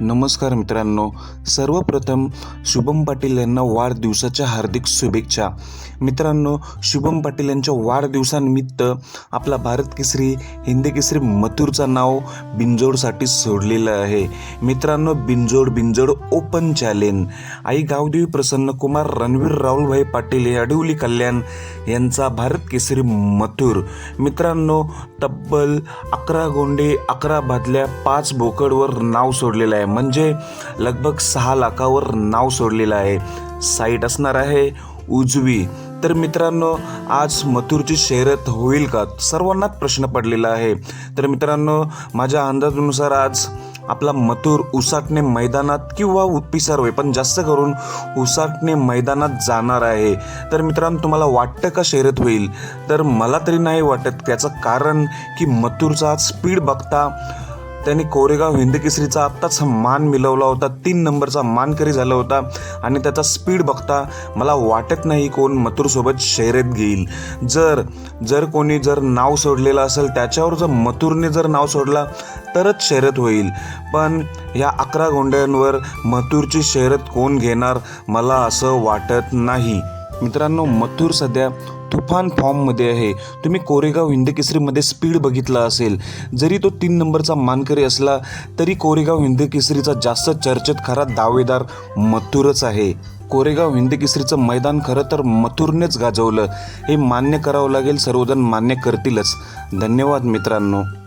नमस्कार मित्रांनो. सर्वप्रथम शुभम पाटील यांना वाढदिवसाच्या हार्दिक शुभेच्छा. मित्रांनो शुभम पाटील यांच्या वाढदिवसानिमित्त आपला भारत केसरी हिंदी केसरी मथुरचं नाव बिंजोडसाठी सोडलेलं आहे. मित्रांनो बिंजोड बिंजोड ओपन चॅलेंज. आई गावदेवी प्रसन्न कुमार रणवीर राहुलभाई पाटील अडिवली कल्याण यांचा भारत केसरी मथुर. मित्रांनो तब्बल अकरा गोंडे अकरा भादल्या पाच बोकडवर नाव सोडलेलं आहे. म्हणजे लगभग सहा लाखावर नाव सोडलेलं आहे. साईट असणार आहे उजवी. तर मित्रांनो आज मथुरची शर्यत होईल का? सर्वांनाच प्रश्न पडलेला आहे. तर मित्रांनो माझ्या अंदाजानुसार आज आपला मथुर उसाटणे मैदानात किंवा पिसारवे पण जास्त करून उसाटणे मैदानात जाणार आहे. तर मित्रांनो तुम्हाला वाटतं का शर्यत होईल? तर मला तरी नाही वाटत. त्याचं कारण की मथुरचा आज स्पीड बघता त्यांनी कोरेगाव हिंदकेसरीचा आत्ताच मान मिळवला होता. तीन नंबरचा मानकरी झाला होता आणि त्याचा स्पीड बघता मला वाटत नाही कोण मथुरसोबत शर्यत घेईल. जर जर कोणी जर नाव सोडलेलं असेल त्याच्यावर जर मथुरने जर नाव सोडला तरच शर्यत होईल. पण या अकरा गोंड्यांवर मथुरची शर्यत कोण घेणार मला असं वाटत नाही. मित्रांनो मथुर सध्या तुफान फॉर्ममध्ये आहे. तुम्ही कोरेगाव हिंदकेसरीमध्ये स्पीड बघितला असेल. जरी तो तीन नंबरचा मानकरी असला तरी कोरेगाव हिंदकेसरीचा जास्त चर्चेत खरा दावेदार मथुरच आहे. कोरेगाव हिंदकेसरीचं मैदान खरं तर मथुरनेच गाजवलं. हे मान्य करावं लागेल सर्वजण मान्य करतीलच. धन्यवाद मित्रांनो.